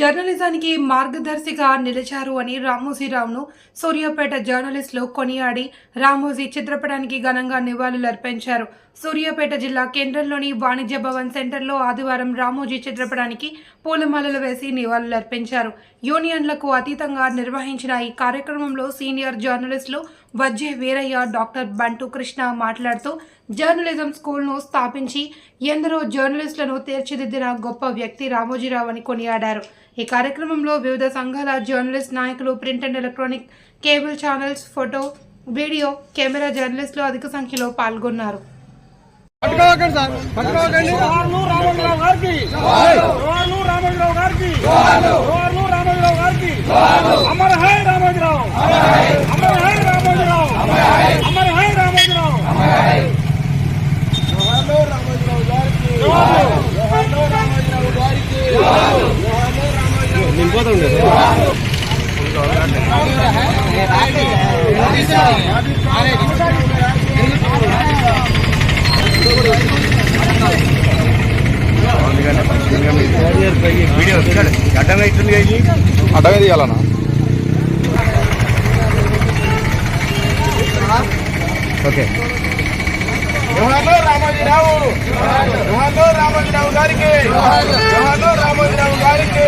జర్నలిజానికి మార్గదర్శిగా నిలిచారు అని రామోజీరావును సూర్యాపేట జర్నలిస్టులు కొనియాడి రామోజీ చిత్రపటానికి ఘనంగా నివాళులర్పించారు సూర్యాపేట జిల్లా కేంద్రంలోని వాణిజ్య భవన్ సెంటర్లో ఆదివారం రామోజీ చిత్రపటానికి పూలమాలలు వేసి నివాళులర్పించారు యూనియన్లకు అతీతంగా నిర్వహించిన ఈ కార్యక్రమంలో సీనియర్ జర్నలిస్టులు వజ్జే వీరయ్య డాక్టర్ బంటు కృష్ణ మాట్లాడుతూ జర్నలిజం స్కూల్ను స్థాపించి ఎందరో జర్నలిస్టులను తీర్చిదిద్దిన గొప్ప వ్యక్తి రామోజీరావు అని కొనియాడారు. ఈ కార్యక్రమంలో వివిధ సంఘాల జర్నలిస్ట్ నాయకులు print and electronic cable channels photo video camera జర్నలిస్టులు అధిక సంఖ్యలో పాల్గొన్నారు. రామోజీరావు గారికి. రామోజీరావు గారికి జోహార్లు రామోజీరావు గారికి అమర్ హై రామోజీరావు అమర్ హై రామోజీరావు అమర్ హై రామోజీరావు జోహార్లు రామోజీరావు గారికి జోహార్లు రామోజీరావు గారికి జోహార్లు రామోజీరావు అడ్డమే తీయాలన్నా ఓకే రామోజీరావు రామోజీరావు గారికి. రామోజీరావు గారికి.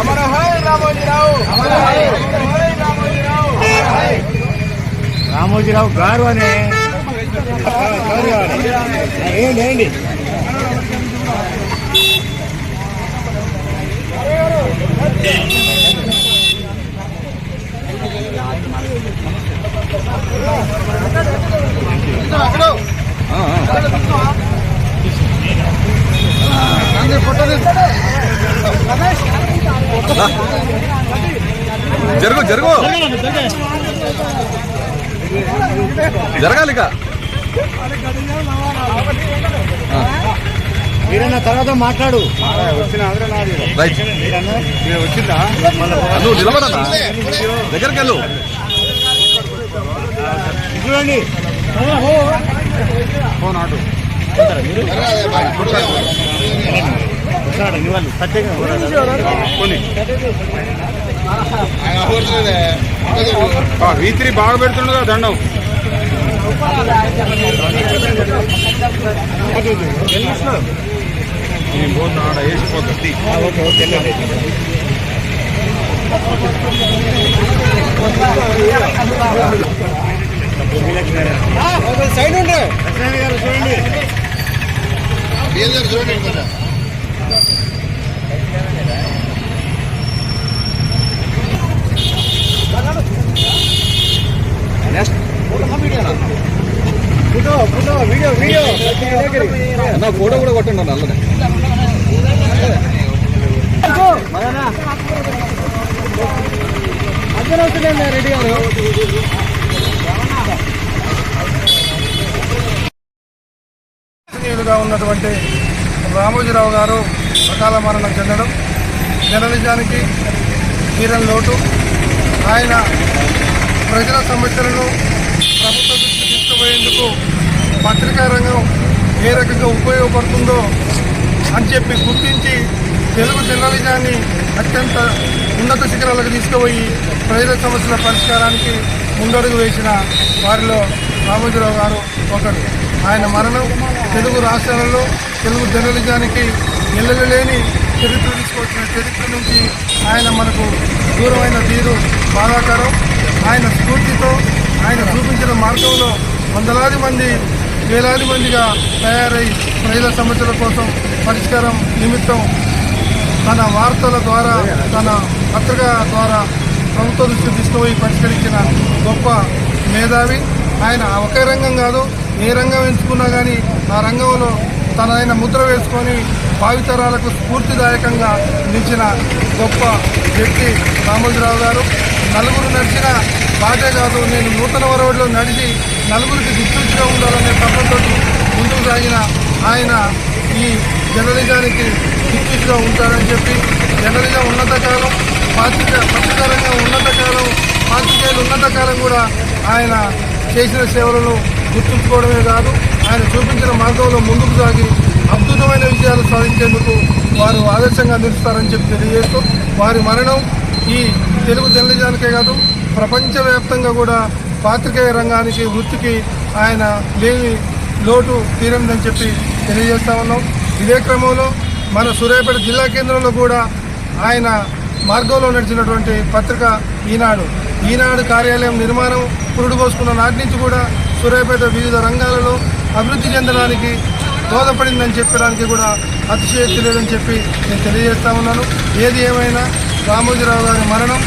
అమర అమర హై రామోజీరావు రామోజీరావు గారు అనే. ఏంటి ఏంటి? జరుగు జరుగు. జరగాలి మీరన్న తర్వాత మాట్లాడు. వచ్చిందా నువ్వు నిలబడనా? దగ్గరికి వెళ్ళు చూడండి ఫోన్ ఆటు. ప్రత్యేకంగా కొన్ని వీతిరి బాగా పెడుతుండగా దండం నేను పోతున్నా ఆడ వేసిపోతుంది ఓకే ఓకే సైడ్ ఉండే. గారు చూడండి. నా ఫోటో కూడా కొట్టండి నల్లనే అర్థం రెడ్డి గారు ఉన్నటువంటి రామోజీరావు గారు అకాల మరణం చెందడం జర్నలిజానికి తీరని లోటు. ఆయన ప్రజల సమస్యలను ప్రభుత్వ దృష్టికి తీసుకుపోయేందుకు పత్రికా రంగం ఏ రకంగా ఉపయోగపడుతుందో అని చెప్పి గుర్తించి తెలుగు జర్నలిజాన్ని అత్యంత ఉన్నత శిఖరాలకు తీసుకుపోయి ప్రజల సమస్యల పరిష్కారానికి ముందడుగు వేసిన వారిలో రామోజీరావు గారు ఒకరు. ఆయన మరణం తెలుగు రాష్ట్రాలలో తెలుగు జర్నలిజానికి నిల్లలేని చరిత్ర తీసుకొచ్చిన చరిత్ర నుంచి ఆయన మనకు దూరమైన తీరు బాధాకరం ఆయన స్ఫూర్తితో ఆయన చూపించిన మార్గంలో వందలాది మంది వేలాది మందిగా తయారై ప్రజల సమస్యల కోసం పరిష్కారం నిమిత్తం తన వార్తల ద్వారా తన పత్రిక ద్వారా ప్రభుత్వ దృష్టి తీసుకుపోయి పరిష్కరించిన గొప్ప మేధావి. ఆయన ఒకే రంగం కాదు ఏ రంగం ఎంచుకున్నా కానీ ఆ రంగంలో తన ఆయన ముద్ర వేసుకొని భావితరాలకు స్ఫూర్తిదాయకంగా నిలిచిన గొప్ప వ్యక్తి రామోజీరావు గారు. నలుగురు నడిచిన బాటే కాదు నేను నూతన వరవడిలో నడిచి నలుగురికి దిక్సూచిగా ఉండాలనే తప్పంతో ముందుకు సాగిన ఆయన ఈ జర్నలిజానికి దిక్సూచిగా ఉంటారని చెప్పి జర్నలిజం ఉన్నత కాలం పాత్రిక పత్రికారంగా ఉన్నత కాలం పాత్రికేయులు ఉన్నత కాలం కూడా ఆయన చేసిన సేవలను గుర్తుంచుకోవడమే కాదు ఆయన చూపించిన మార్గంలో ముందుకు సాగి అద్భుతమైన విజయాలు సాధించేందుకు వారు ఆదర్శంగా నిలుస్తారని చెప్పి తెలియజేస్తూ వారి మరణం ఈ తెలుగు జర్నలిజానికే కాదు ప్రపంచవ్యాప్తంగా కూడా పాత్రికేయ రంగానికి వృత్తికి ఆయన లేని లోటు తీరిందని చెప్పి తెలియజేస్తా ఉన్నాం. ఇదే క్రమంలో మన సూర్యాపేట జిల్లా కేంద్రంలో కూడా ఆయన మార్గంలో నడిచినటువంటి పత్రిక ఈనాడు. ఈనాడు కార్యాలయం నిర్మాణం పురుడుపోసుకున్న నాటి నుంచి కూడా సూర్యాపేట వివిధ రంగాలలో అభివృద్ధి చెందడానికి దోహదపడిందని చెప్పడానికి కూడా అతిశయోక్తి లేదని చెప్పి నేను తెలియజేస్తా ఉన్నాను. ఏది ఏమైనా రామోజీరావు గారి మరణం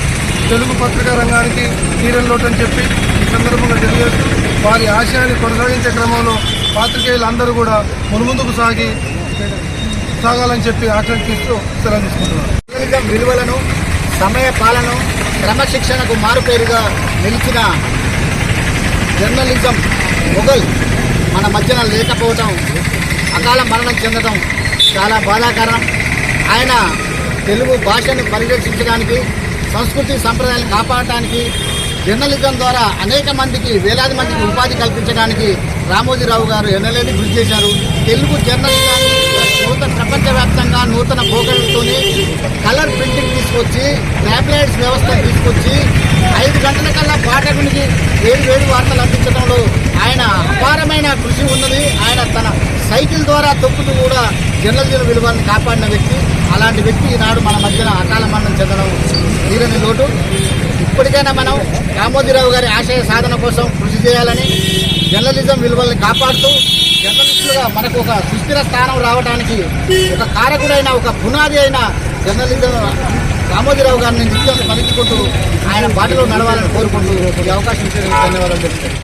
తెలుగు పత్రికా రంగానికి తీరం చెప్పి ఈ సందర్భంగా తెలియజేస్తూ వారి ఆశయాన్ని కొనసాగించే క్రమంలో పాత్రికేయులు అందరూ కూడా మున్ముందుకు సాగి సాగాలని చెప్పి ఆకాంక్షిస్తూ సెలవు తీసుకుంటున్నారు. విలువలను సమయ పాలన క్రమశిక్షణకు మారుపేరుగా నిలిచిన జర్నలిజం మొఘల్ మన మధ్యన లేకపోవటం అకాల మరణం చెందడం చాలా బాధాకరం. ఆయన తెలుగు భాషను పరిరక్షించడానికి సంస్కృతి సంప్రదాయాలను కాపాడటానికి జర్నలిజం ద్వారా అనేక మందికి వేలాది మందికి ఉపాధి కల్పించడానికి రామోజీరావు గారు ఎన్నలేని కృషి చేశారు. తెలుగు జర్నలిజాన్ని నూతన ప్రపంచవ్యాప్తంగా నూతన పోకడలతోని కలర్ ప్రింటింగ్ తీసుకొచ్చి ట్యాబ్లెట్స్ వ్యవస్థ తీసుకొచ్చి ఐదు గంటల కల్లా పాఠకునికి వేరు వేరు వార్తలు అందించడంలో ఆయన అపారమైన కృషి ఉన్నది. ఆయన తన సైకిల్ ద్వారా తొక్కుతూ కూడా జర్నలిజం విలువలను కాపాడిన వ్యక్తి. అలాంటి వ్యక్తి ఈనాడు మన మధ్యన అకాల మరణం చెందడం తీరని లోటు. ఇప్పటికైనా మనం రామోజీరావు గారి ఆశయ సాధన కోసం కృషి చేయాలని జర్నలిజం విలువల్ని కాపాడుతూ జర్నలిస్టులుగా మనకు ఒక సుస్థిర స్థానం రావడానికి ఒక కారకుడైన ఒక పునాది అయిన జర్నలిజం రామోజీరావు గారిని నిత్యం పలుచుకుంటూ ఆయన బాటలో నడవాలని కోరుకుంటూ ఈ అవకాశం ఇచ్చినందుకు ధన్యవాదాలు తెలుపుతాను.